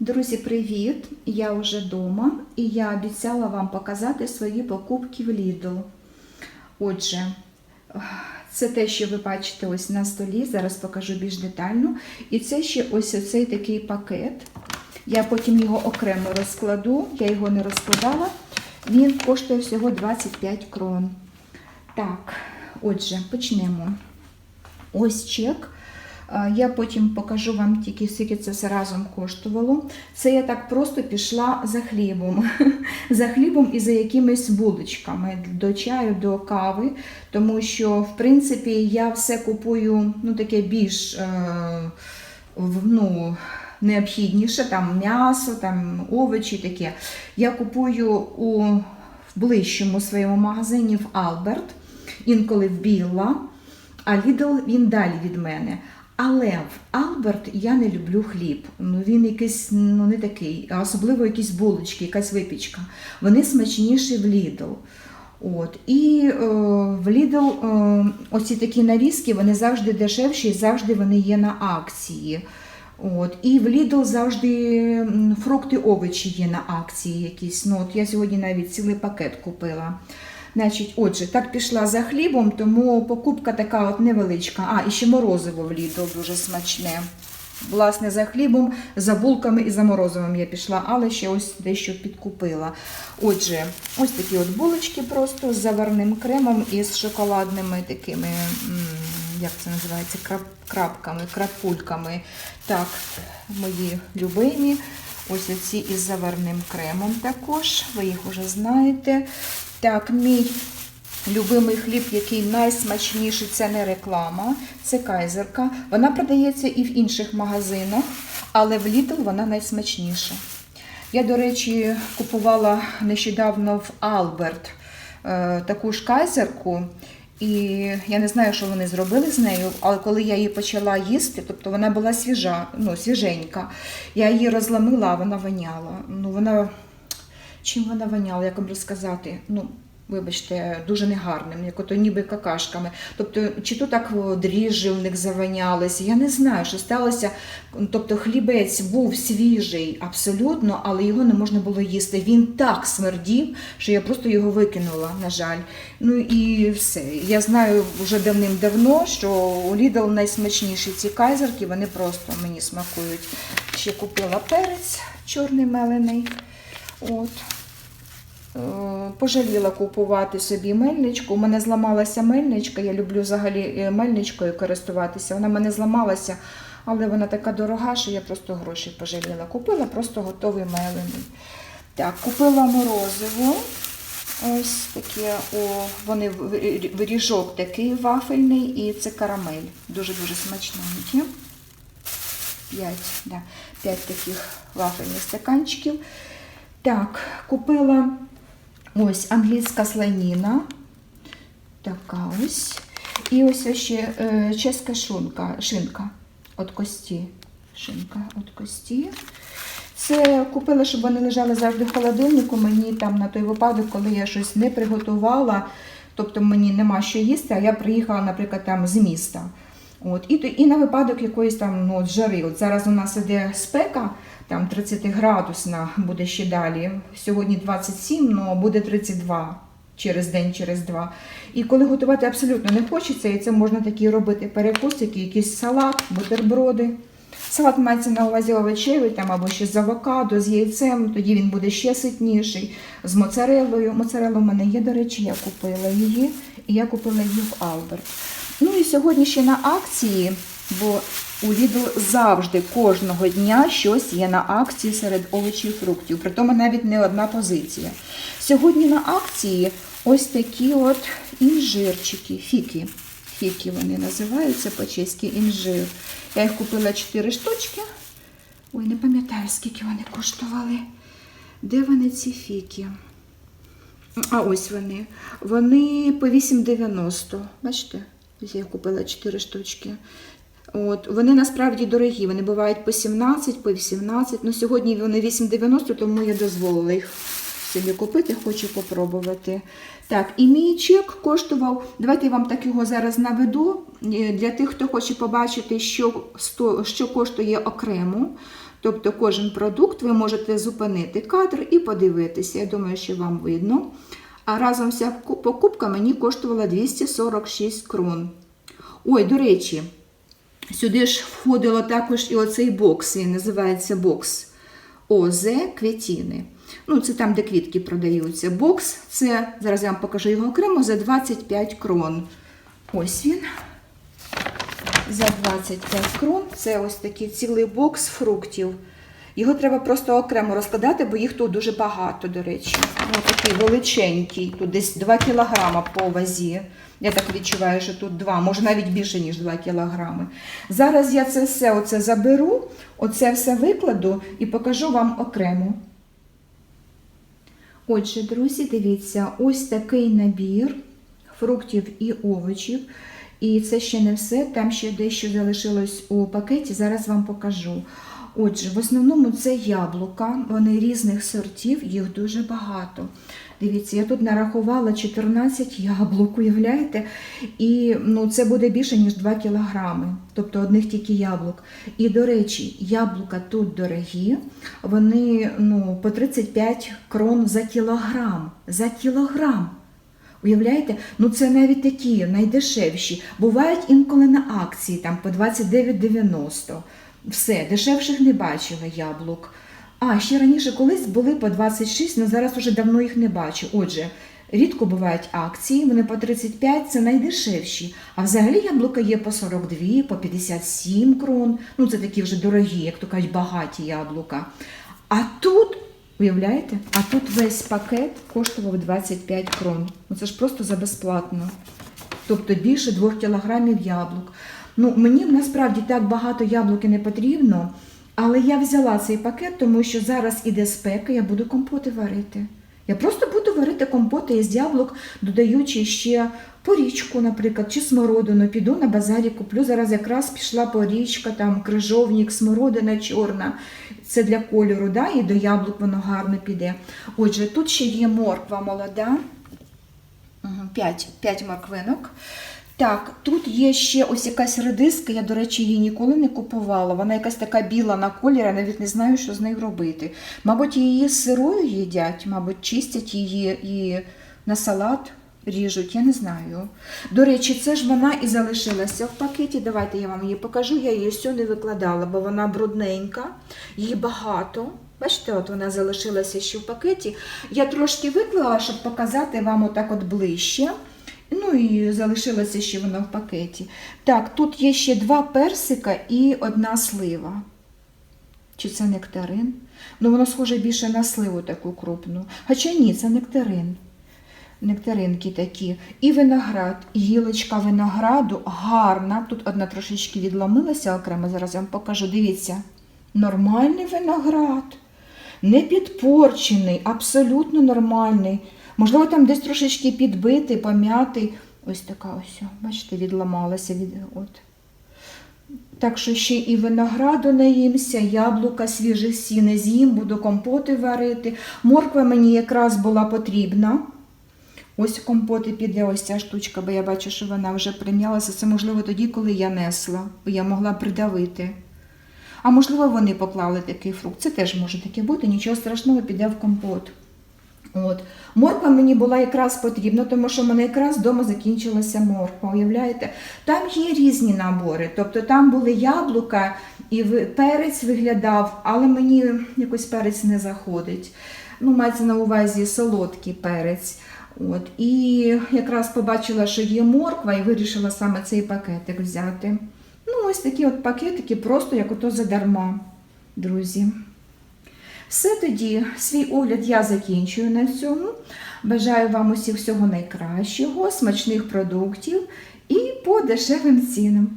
Друзі, привіт! Я вже вдома і я обіцяла вам показати свої покупки в Lidl. Отже, це те, що ви бачите ось на столі, зараз покажу більш детально. І це ще ось оцей такий пакет. Я потім його окремо розкладу, я його не розкладала. Він коштує всього 25 крон. Так, отже, почнемо. Ось чек. Я потім покажу вам тільки, скільки це все разом коштувало. Це я так просто пішла за хлібом. За хлібом і за якимись булочками до чаю, до кави. Тому що, в принципі, я все купую ну, таке більш е, ну, необхідніше, там м'ясо, там овочі таке. Я купую у ближчому своєму магазині в Алберт, інколи в Білла. А Lidl він далі від мене. Але в Алберт я не люблю хліб. Ну він якийсь ну не такий, а особливо якісь булочки, якась випічка. Вони смачніші в Lidl. От. І е, в Lidl е, оці такі нарізки вони завжди дешевші, завжди вони є на акції. От. І в Lidl завжди фрукти, овочі є на акції якісь. Ну, от я сьогодні навіть цілий пакет купила. Значить, отже, так пішла за хлібом, тому покупка така от невеличка. А, і ще морозиво Lidl дуже смачне. Власне, за хлібом, за булками і за морозивом я пішла, але ще ось дещо підкупила. Отже, ось такі от булочки просто з заварним кремом і з шоколадними такими, як це називається, крап, крапками, крапульками. Так, мої любимі. Ось оці із заварним кремом також. Ви їх вже знаєте. Так, мій любимий хліб, який найсмачніший, це не реклама, це кайзерка. Вона продається і в інших магазинах, але в Lidl вона найсмачніша. Я, до речі, купувала нещодавно в Алберт е, таку ж кайзерку. І я не знаю, що вони зробили з нею, але коли я її почала їсти, тобто вона була свіжа, ну, свіженька. Я її розламила, вона воняла. Ну, вона Чим вона воняла, як вам розказати? Ну, вибачте, дуже негарним, як ото ніби какашками. Тобто, чи то так дріжджі в них завонялися, я не знаю, що сталося. Тобто хлібець був свіжий абсолютно, але його не можна було їсти. Він так смердів, що я просто його викинула, на жаль. Ну і все. Я знаю вже давним-давно, що у Lidl найсмачніші ці кайзерки, вони просто мені смакують. Ще купила перець чорний мелений. От. Е, Пожаліла купувати собі мельничку. У мене зламалася мельничка. Я люблю взагалі е, мельничкою користуватися. Вона мене зламалася, але вона така дорога, що я просто гроші пожаліла. Купила просто готовий мелений. Так, купила морозиво. Ось таке, о, вони в- в- ріжок такий вафельний, і це карамель. Дуже-дуже смачненькі. П'ять, да, таких вафельних стаканчиків. Так, купила ось англійська слоніна. Така ось. І ось ще е, чеська шунка, шинка від кості. Шинка від кості. Це купила, щоб вони лежали завжди в холодильнику. Мені там на той випадок, коли я щось не приготувала, тобто мені нема що їсти, а я приїхала, наприклад, там з міста. От, і, і на випадок якоїсь там ну, от жари. От зараз у нас іде спека, там 30 градусна буде ще далі. Сьогодні 27, але буде 32 через день, через два. І коли готувати абсолютно не хочеться, і це можна такі робити перекусики, якийсь салат, бутерброди. Салат мається на увазі овочевий там, або ще з авокадо, з яйцем, тоді він буде ще ситніший, з моцарелою. Моцарела в мене є, до речі, я купила її, і я купила її в Алберт. Ну і сьогодні ще на акції, бо у Lidl завжди кожного дня щось є на акції серед овочів і фруктів. Притому навіть не одна позиція. Сьогодні на акції ось такі от інжирчики, фіки. Фіки вони називаються по-чеськи інжир. Я їх купила 4 штучки. Ой, не пам'ятаю, скільки вони коштували. Де вони ці фіки? А ось вони. Вони по 8,90. Бачите? Я купила 4 штучки. От, вони насправді дорогі, вони бувають по 17, по 18. Ну, сьогодні вони 8,90, тому я дозволила їх собі купити, хочу попробувати. Так, і мій чек коштував. Давайте я вам так його зараз наведу. е, Для тих, хто хоче побачити, що, що коштує окремо, Тобто кожен продукт ви можете зупинити кадр і подивитися. Я думаю, що вам видно. А разом вся покупка мені коштувала 246 крон. Ой, до речі, сюди ж входило також і оцей бокс, він називається бокс ОЗ Квітіни. Ну, це там, де квітки продаються. Бокс, це, зараз я вам покажу його окремо, за 25 крон. Ось він. За 25 крон. Це ось такий цілий бокс фруктів. Його треба просто окремо розкладати, бо їх тут дуже багато, до речі. Ось такий величенький, тут десь 2 кілограма по вазі. Я так відчуваю, що тут 2, може навіть більше, ніж 2 кілограми. Зараз я це все оце заберу, оце все викладу і покажу вам окремо. Отже, друзі, дивіться, ось такий набір фруктів і овочів. І це ще не все, там ще дещо залишилось у пакеті, зараз вам покажу. Отже, в основному це яблука, вони різних сортів, їх дуже багато. Дивіться, я тут нарахувала 14 яблук, уявляєте? І ну, це буде більше, ніж 2 кілограми, тобто одних тільки яблук. І, до речі, яблука тут дорогі, вони ну, по 35 крон за кілограм. За кілограм. Уявляєте? Ну це навіть такі найдешевші. Бувають інколи на акції, там по 29,90. Все, дешевших не бачила яблук. А, ще раніше колись були по 26, але зараз вже давно їх не бачу. Отже, рідко бувають акції, вони по 35, це найдешевші. А взагалі яблука є по 42, по 57 крон. Ну, це такі вже дорогі, як то кажуть, багаті яблука. А тут, уявляєте, а тут весь пакет коштував 25 крон. Ну це ж просто за безплатно. Тобто більше 2 кілограмів яблук. Ну, мені насправді так багато яблук і не потрібно, але я взяла цей пакет, тому що зараз іде спека, я буду компоти варити. Я просто буду варити компоти із яблук, додаючи ще порічку, наприклад, чи смородину. Піду на базарі, куплю. Зараз якраз пішла порічка, там крижовник, смородина чорна. Це для кольору, да? і до яблук воно гарно піде. Отже, тут ще є морква молода. 5, 5 морквинок. Так, тут є ще ось якась редиска, я, до речі, її ніколи не купувала. Вона якась така біла на колір, я навіть не знаю, що з нею робити. Мабуть, її сирою їдять, мабуть, чистять її і на салат ріжуть, я не знаю. До речі, це ж вона і залишилася в пакеті. Давайте я вам її покажу. Я її всю не викладала, бо вона брудненька, її багато. Бачите, от вона залишилася ще в пакеті. Я трошки виклала, щоб показати вам отак от ближче. Ну і залишилося ще воно в пакеті. Так, тут є ще два персика і одна слива. Чи це нектарин? Ну, воно схоже більше на сливу таку крупну. Хоча ні, це нектарин. Нектаринки такі. І виноград, гілочка винограду гарна. Тут одна трошечки відломилася окремо, зараз я вам покажу. Дивіться, нормальний виноград. Не підпорчений, абсолютно нормальний. Можливо, там десь трошечки підбитий, пом'ятий. Ось така ось, бачите, відламалася від. От. Так що ще і винограду наїмся, яблука свіжих сіне з'їм, буду компоти варити. Морква мені якраз була потрібна. Ось компоти піде ось ця штучка, бо я бачу, що вона вже прийнялася. Це можливо тоді, коли я несла, бо я могла придавити. А можливо, вони поклали такий фрукт. Це теж може таке бути, нічого страшного піде в компот. От. Морква мені була якраз потрібна, тому що в мене якраз вдома закінчилася морква. Уявляєте? Там є різні набори. Тобто там були яблука і перець виглядав, але мені якось перець не заходить. Ну, мається на увазі солодкий перець. От. І якраз побачила, що є морква, і вирішила саме цей пакетик взяти. Ну, ось такі от пакетики, просто як ото задарма, друзі. Все тоді, свій огляд я закінчую на цьому. Бажаю вам усіх всього найкращого, смачних продуктів і по дешевим цінам.